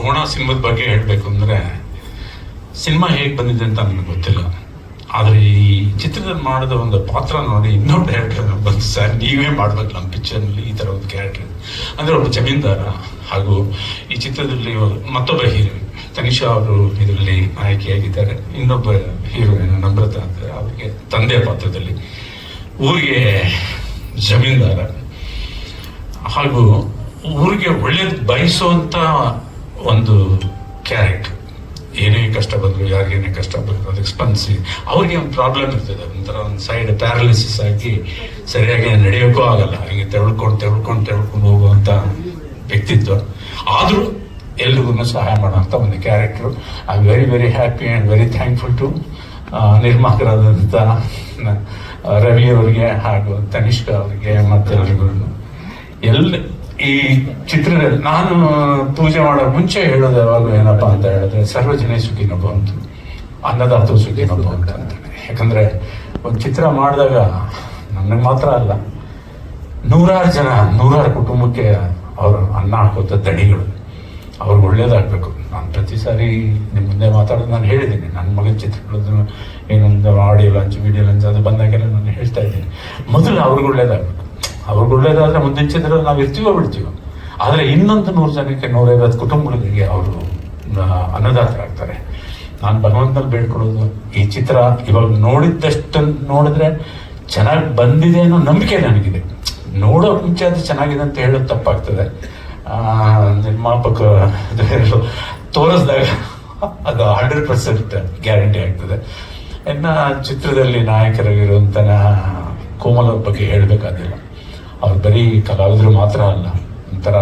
ಕೋಣ ಸಿನಿಮಾದ ಬಗ್ಗೆ ಹೇಳಬೇಕು ಅಂದರೆ ಸಿನಿಮಾ ಹೇಗೆ ಬಂದಿದೆ ಅಂತ ನನಗೆ ಗೊತ್ತಿಲ್ಲ. ಆದರೆ ಈ ಚಿತ್ರದಲ್ಲಿ ಮಾಡಿದ ಒಂದು ಪಾತ್ರ ನೋಡಿ ಇನ್ನೊಬ್ಬ ಡೈರೆಕ್ಟರ್ ಬಂದು ಸರ್, ನೀವೇ ಮಾಡ್ಬೇಕು ನಮ್ಮ ಪಿಕ್ಚರ್ನಲ್ಲಿ ಈ ಥರ ಒಂದು ಕ್ಯಾರೆಕ್ಟರ್ ಅಂದರೆ ಒಬ್ಬ ಜಮೀನ್ದಾರ ಹಾಗೂ ಈ ಚಿತ್ರದಲ್ಲಿ ಮತ್ತೊಬ್ಬ ಹೀರೋಯಿನ್ ತನಿಷಾ ಅವರು ಇದರಲ್ಲಿ ಆಯ್ಕೆಯಾಗಿದ್ದಾರೆ ಇನ್ನೊಬ್ಬ ಹೀರೋಯಿನ್ ನಮ್ರತ ಅಂತ ಅವರಿಗೆ ತಂದೆ ಪಾತ್ರದಲ್ಲಿ ಊರಿಗೆ ಜಮೀನ್ದಾರ. ಹಾಗೂ ಊರಿಗೆ ಒಳ್ಳೇದು ಬಯಸುವಂತ ಒಂದು ಕ್ಯಾರೆಕ್ಟರ್ ಏನೇ ಕಷ್ಟ ಬಂದರು ಯಾರಿಗೇನೇ ಕಷ್ಟ ಬಂದ್ರು ಅದಕ್ಕೆ ಸ್ಪಂದಿಸಿ. ಅವ್ರಿಗೆ ಒಂದು ಪ್ರಾಬ್ಲಮ್ ಇರ್ತದೆ. ಒಂಥರ ಒಂದು ಸೈಡ್ ಪ್ಯಾರಾಲಿಸಿಸ್ ಆಗಿ ಸರಿಯಾಗಿ ನಡೆಯೋಕ್ಕೂ ಆಗಲ್ಲ. ಹಿಂಗೆ ತೆಳ್ಕೊಂಡು ತೆಳ್ಕೊಂಡು ತೆಳ್ಕೊಂಡು ಹೋಗುವಂಥ ವ್ಯಕ್ತಿತ್ವ. ಆದರೂ ಎಲ್ರಿಗೂ ಸಹಾಯ ಮಾಡುವಂಥ ಒಂದು character I very very happy and very thankful to ನಿರ್ಮಾಪಕರಾದಂಥ Ravi ಅವರಿಗೆ ಹಾಗೂ ತನಿಷ್ಕ ಅವರಿಗೆ ಮತ್ತೆಲ್ಲರಿಗೂ ಎಲ್ಲ ಈ ಚಿತ್ರದಲ್ಲಿ ನಾನು ಪೂಜೆ ಮಾಡೋ ಮುಂಚೆ ಹೇಳೋದು ಯಾವಾಗಲೂ ಏನಪ್ಪಾ ಅಂತ ಹೇಳಿದ್ರೆ ಸರ್ವಜನ ಸುಖಿನ ಬಂತು ಅನ್ನದಾತ ಸುಖಿನ ಬಂತು ಅಂತ ಯಾಕಂದ್ರೆ ಒಂದು ಚಿತ್ರ ಮಾಡಿದಾಗ ನನಗೆ ಮಾತ್ರ ಅಲ್ಲ, ನೂರಾರು ಜನ, ನೂರಾರು ಕುಟುಂಬಕ್ಕೆ ಅವರು ಅನ್ನ ಹಾಕೋತ ದಣಿಗಳು. ಅವ್ರಿಗೆ ಒಳ್ಳೇದಾಗಬೇಕು. ನಾನು ಪ್ರತಿ ಸಾರಿ ನಿಮ್ಮ ಮುಂದೆ ಮಾತಾಡೋದು ನಾನು ಹೇಳಿದ್ದೀನಿ. ನನ್ನ ಮಗನ ಚಿತ್ರಗಳದ್ದು ಏನೊಂದು ಆಡಿಯೋ ಲಾಂಚ್ ವಿಡಿಯೋ ಲಂಚ್ ಅದು ಬಂದಾಗೆಲ್ಲ ನಾನು ಹೇಳ್ತಾ ಇದ್ದೀನಿ. ಮೊದಲು ಅವ್ರಿಗೆ ಒಳ್ಳೇದಾಗಬೇಕು. ಅವ್ರಿಗೆ ಒಳ್ಳೇದಾದ್ರೆ ಮುಂದಿನ ಚಿತ್ರದಲ್ಲಿ ನಾವು ಇರ್ತೀವೋ ಬಿಡ್ತೀವೋ ಆದರೆ ಇನ್ನೊಂದು ನೂರು ಜನಕ್ಕೆ ನೂರೈವತ್ತು ಕುಟುಂಬಗಳಿಗೆ ಅವರು ಅನ್ನದಾತರಾಗ್ತಾರೆ. ನಾನು ಭಗವಂತನಲ್ಲಿ ಬೇಡ್ಕೊಳ್ಳೋದು ಈ ಚಿತ್ರ ಇವಾಗ ನೋಡಿದ್ದಷ್ಟು ನೋಡಿದ್ರೆ ಚೆನ್ನಾಗಿ ಬಂದಿದೆ ಅನ್ನೋ ನಂಬಿಕೆ ನನಗಿದೆ. ನೋಡೋ ಮುಂಚೆ ಅದು ಚೆನ್ನಾಗಿದೆ ಅಂತ ಹೇಳೋದು ತಪ್ಪಾಗ್ತದೆ. ನಿರ್ಮಾಪಕ ತೋರಿಸಿದಾಗ ಅದು ಹಂಡ್ರೆಡ್ ಪರ್ಸೆಂಟ್ ಗ್ಯಾರಂಟಿ ಆಗ್ತದೆ. ಇನ್ನು ಚಿತ್ರದಲ್ಲಿ ನಾಯಕರಾಗಿರುವಂಥ ಕೋಮಲ ಬಗ್ಗೆ ಹೇಳಬೇಕಾದಿಲ್ಲ ಅವ್ರು ಬರೀ ಕಲಾವಿದರು ಮಾತ್ರ ಅಲ್ಲ, ಒಂಥರ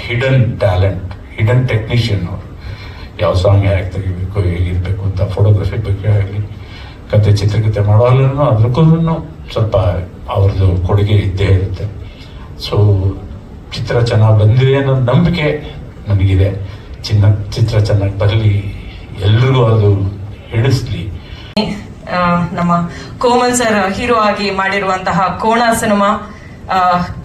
ಹಿಡನ್ ಟ್ಯಾಲೆಂಟ್ ಹಿಡನ್ ಟೆಕ್ನಿಷಿಯನ್ ಅವರು. ಯಾವ ಸಾಂಗ್ ಹೇಗೆ ತೆಗಿಬೇಕು, ಹೇಗಿರಬೇಕು ಅಂತ ಫೋಟೋಗ್ರಫಿ ಬಗ್ಗೆ ಆಗಲಿ, ಕತೆ ಚಿತ್ರಕಥೆ ಮಾಡೋಲ್ಲೂ ಅದಕ್ಕೂ ಸ್ವಲ್ಪ ಅವ್ರದ್ದು ಕೊಡುಗೆ ಇದ್ದೇ ಇರುತ್ತೆ. ಸೊ ಚಿತ್ರ ಚೆನ್ನಾಗಿ ಬಂದಿದೆ ಅನ್ನೋ ನಂಬಿಕೆ ನನಗಿದೆ ಚಿನ್ನ, ಚಿತ್ರ ಚೆನ್ನಾಗಿ ಬರಲಿ, ಎಲ್ರಿಗೂ ಅದು ಹಿಡಿಸ್ಲಿ. ನಮ್ಮ ಕೋಮಲ್ ಸರ್ ಹೀರೋ ಆಗಿ ಮಾಡಿರುವಂತಹ ಕೋಣ ಸಿನಿಮಾ.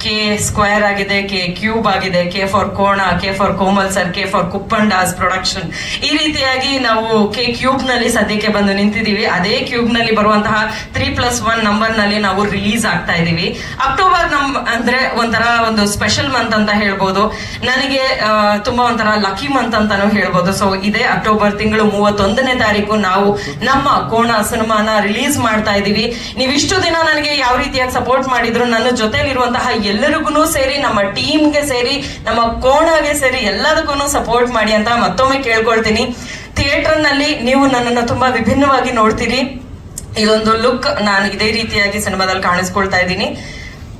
ಕೆ ಸ್ಕ್ವೇರ್ ಆಗಿದೆ ಕೆ ಕ್ಯೂಬ್ ಆಗಿದೆ K for Kona K for Komal sir K for Kuppandas production ಈ ರೀತಿಯಾಗಿ ನಾವು ಕೆ ಕ್ಯೂಬ್ನಲ್ಲಿ ಸದ್ಯಕ್ಕೆ ಬಂದು ನಿಂತಿದ್ದೀವಿ. ಅದೇ ಕ್ಯೂಬ್ನಲ್ಲಿ ಬರುವಂತಹ ತ್ರೀ ಪ್ಲಸ್ ಒನ್ ನಂಬರ್ನಲ್ಲಿ ನಾವು ರಿಲೀಸ್ ಆಗ್ತಾ ಇದೀವಿ ಅಕ್ಟೋಬರ್ ನಮ್, ಅಂದ್ರೆ ಒಂಥರ ಒಂದು ಸ್ಪೆಷಲ್ ಮಂತ್ ಅಂತ ಹೇಳ್ಬೋದು. ನನಗೆ ತುಂಬಾ ಒಂಥರ ಲಕ್ಕಿ ಮಂತ್ ಅಂತಾನು ಹೇಳ್ಬೋದು. ಸೊ ಇದೇ ಅಕ್ಟೋಬರ್ ತಿಂಗಳು ಮೂವತ್ತೊಂದನೇ ತಾರೀಕು ನಾವು ನಮ್ಮ ಕೋಣ ಸಿನಿಮಾನ ರಿಲೀಸ್ ಮಾಡ್ತಾ ಇದೀವಿ ನೀವಿಷ್ಟು ದಿನ ನನಗೆ ಯಾವ ರೀತಿಯಾಗಿ ಸಪೋರ್ಟ್ ಮಾಡಿದ್ರು, ನನ್ನ ಜೊತೆಲಿರುವಂತಹ ಎಲ್ಲರಿಗೂ ಸೇರಿ, ನಮ್ಮ ಟೀಮ್ಗೆ ಸೇರಿ, ನಮ್ಮ ಕೋಣಗೆ ಸೇರಿ ಎಲ್ಲದಕ್ಕೂ ಸಪೋರ್ಟ್ ಮಾಡಿ ಅಂತ ಮತ್ತೊಮ್ಮೆ ಕೇಳ್ಕೊಳ್ತೀನಿ. ಥಿಯೇಟರ್ನಲ್ಲಿ ನೀವು ನನ್ನನ್ನು ತುಂಬಾ ವಿಭಿನ್ನವಾಗಿ ನೋಡ್ತೀರಿ. ಇದೊಂದು ಲುಕ್ ನಾನು ಇದೇ ರೀತಿಯಾಗಿ ಸಿನಿಮಾದಲ್ಲಿ ಕಾಣಿಸ್ಕೊಳ್ತಾ ಇದ್ದೀನಿ.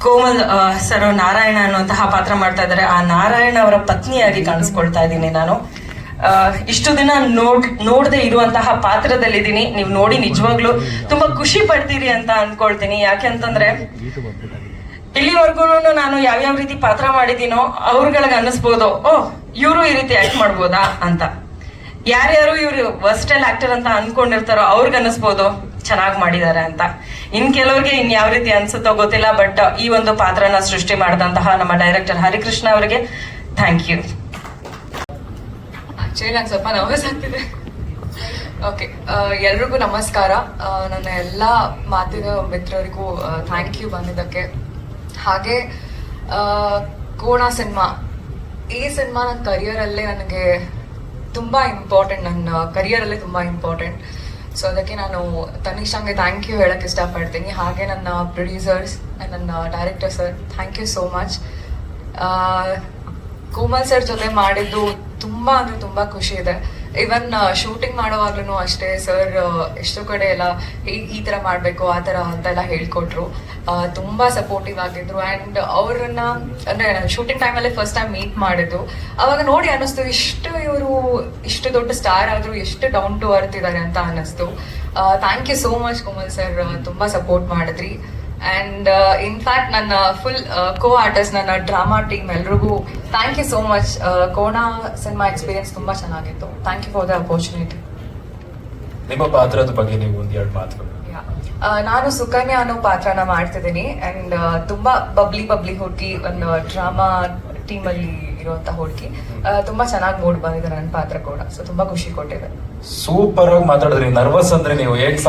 ಕೋಮಲ್ ಸರ್ ನಾರಾಯಣ ಅನ್ನುವಂತಹ ಪಾತ್ರ ಮಾಡ್ತಾ ಇದ್ದಾರೆ. ಆ ನಾರಾಯಣ ಅವರ ಪತ್ನಿಯಾಗಿ ಕಾಣಿಸ್ಕೊಳ್ತಾ ಇದ್ದೀನಿ ನಾನು. ಇಷ್ಟು ದಿನ ನೋಡ್, ನೋಡದೆ ಇರುವಂತಹ ಪಾತ್ರದಲ್ಲಿದ್ದೀನಿ. ನೀವು ನೋಡಿ ನಿಜವಾಗ್ಲೂ ತುಂಬಾ ಖುಷಿ ಪಡ್ತೀರಿ ಅಂತ ಅನ್ಕೊಳ್ತೀನಿ. ಯಾಕೆ ಅಂತಂದ್ರೆ ಇಲ್ಲಿವರೆಗೂ ನಾನು ಯಾವ್ಯಾವ ರೀತಿ ಪಾತ್ರ ಮಾಡಿದ್ದೀನೋ ಅವ್ರಗಳಿಗೆ ಅನ್ನಿಸ್ಬೋದು, ಓ, ಇವರು ಈ ರೀತಿ ಆಕ್ಟ್ ಮಾಡ್ಬೋದಾ ಅಂತ. ಯಾರ್ಯಾರು ಇವರು ವರ್ಸ್ಟೈಲ್ ಆಕ್ಟರ್ ಅಂತ ಅನ್ಕೊಂಡಿರ್ತಾರೋ ಅವ್ರಿಗೆ ಅನ್ನಿಸ್ಬೋದು, ಚೆನ್ನಾಗಿ ಮಾಡಿದ್ದಾರೆ ಅಂತ. ಇನ್ ಕೆಲವ್ರಿಗೆ ಇನ್ ಯಾವ ರೀತಿ ಅನ್ಸುತ್ತೋ ಗೊತ್ತಿಲ್ಲ ಬಟ್ ಈ ಒಂದು ಪಾತ್ರನ ಸೃಷ್ಟಿ ಮಾಡಿದಂತಹ ನಮ್ಮ ಡೈರೆಕ್ಟರ್ ಹರಿಕೃಷ್ಣ ಅವರಿಗೆ ಥ್ಯಾಂಕ್ ಯು ಸ್ವಲ್ಪ ನರ್ವಸ್ ಆಗ್ತಿದೆ. ಓಕೆ ಎಲ್ರಿಗೂ ನಮಸ್ಕಾರ. ನನ್ನ ಎಲ್ಲ ಮಾತಿನ ಮಿತ್ರರಿಗೂ ಥ್ಯಾಂಕ್ ಯು ಬಂದಿದ್ದಕ್ಕೆ ಹಾಗೆ ಕೋಣ ಸಿನಿಮಾ. ಈ ಸಿನಿಮಾ ನನ್ನ ಕರಿಯರಲ್ಲೇ ನನಗೆ ತುಂಬ ಇಂಪಾರ್ಟೆಂಟ್ ನನ್ನ ಕರಿಯರಲ್ಲೇ ತುಂಬ ಇಂಪಾರ್ಟೆಂಟ್ ಸೊ ಅದಕ್ಕೆ ನಾನು ತನಿಷಾಂಗೆ ಥ್ಯಾಂಕ್ ಯು ಹೇಳಕ್ಕೆ ಇಷ್ಟಪಡ್ತೀನಿ. ಹಾಗೆ ನನ್ನ ಪ್ರೊಡ್ಯೂಸರ್ಸ್ ನನ್ನ director sir thank you so much Komal sir ಜೊತೆ ಮಾಡಿದ್ದು ತುಂಬಾ ಅಂದ್ರೆ ತುಂಬಾ ಖುಷಿ ಇದೆ. ಇವನ್ ಶೂಟಿಂಗ್ ಮಾಡುವಾಗ್ಲೂ ಅಷ್ಟೇ ಸರ್ ಎಷ್ಟೋ ಕಡೆ ಎಲ್ಲ ಈ- ತರ ಮಾಡ್ಬೇಕು, ಆ ತರ ಅಂತೆಲ್ಲ ಹೇಳ್ಕೊಟ್ರು. ತುಂಬ ಸಪೋರ್ಟಿವ್ ಆಗಿದ್ರು. ಅಂಡ್ ಅವ್ರನ್ನ, ಅಂದ್ರೆ ಶೂಟಿಂಗ್ ಟೈಮಲ್ಲಿ ಫಸ್ಟ್ ಟೈಮ್ ಮೀಟ್ ಮಾಡಿದ್ದು. ಅವಾಗ ನೋಡಿ ಅನ್ನಿಸ್ತು, ಇಷ್ಟು ಇವರು, ಇಷ್ಟು ದೊಡ್ಡ ಸ್ಟಾರ್ ಆದ್ರೂ ಎಷ್ಟು ಡೌನ್ ಟು ಅರ್ತ್ ಇದ್ದಾರೆ ಅಂತ ಅನ್ನಿಸ್ತು. Thank you so much Komal sir ತುಂಬಾ ಸಪೋರ್ಟ್ ಮಾಡಿದ್ರಿ. ಅಂಡ್ ಇನ್ಫ್ಯಾಕ್ಟ್ ನನ್ನ ಫುಲ್ ಕೋ ಆರ್ಟಿಸ್ಟ್ ನನ್ನ ಡ್ರಾಮಾ ಟೀಮ್ ಎಲ್ರಿಗೂ thank you so much Kona cinema experience ತುಂಬಾ ಚೆನ್ನಾಗಿತ್ತು. Thank you for the opportunity ನಿಮ್ಮ ಪಾತ್ರದ ಬಗ್ಗೆ ನೀವು ಒಂದ್ ಎರಡು ಮಾತುಗಳು. ನಾನು ಸುಕನ್ಯಾ ಅನ್ನೋ ಪಾತ್ರನ ಮಾಡ್ತಿದ್ದೀನಿ. ಅಂಡ್ ತುಂಬಾ ಬಬ್ಲಿ ಬಬ್ಲಿ ಹುಡುಗಿ ಒಂದು ಡ್ರಾಮಾ ಟೀಮಲ್ಲಿ ಇರುವಂತ ಹುಡುಗಿ. ತುಂಬಾ ಚೆನ್ನಾಗಿ ಮೂಡ್ ಬಂದಿದೆ ನನ್ನ ಪಾತ್ರ ಕೂಡ. ಸೊ ತುಂಬಾ ಖುಷಿ ಕೊಟ್ಟಿದೆ. ಸೂಪರ್ ಆಗಿ ಮಾತಾಡಿದ್ರಿ. ನರ್ವಸ್ ಅಂದ್ರೆ ನೀವು ಹೇಗ್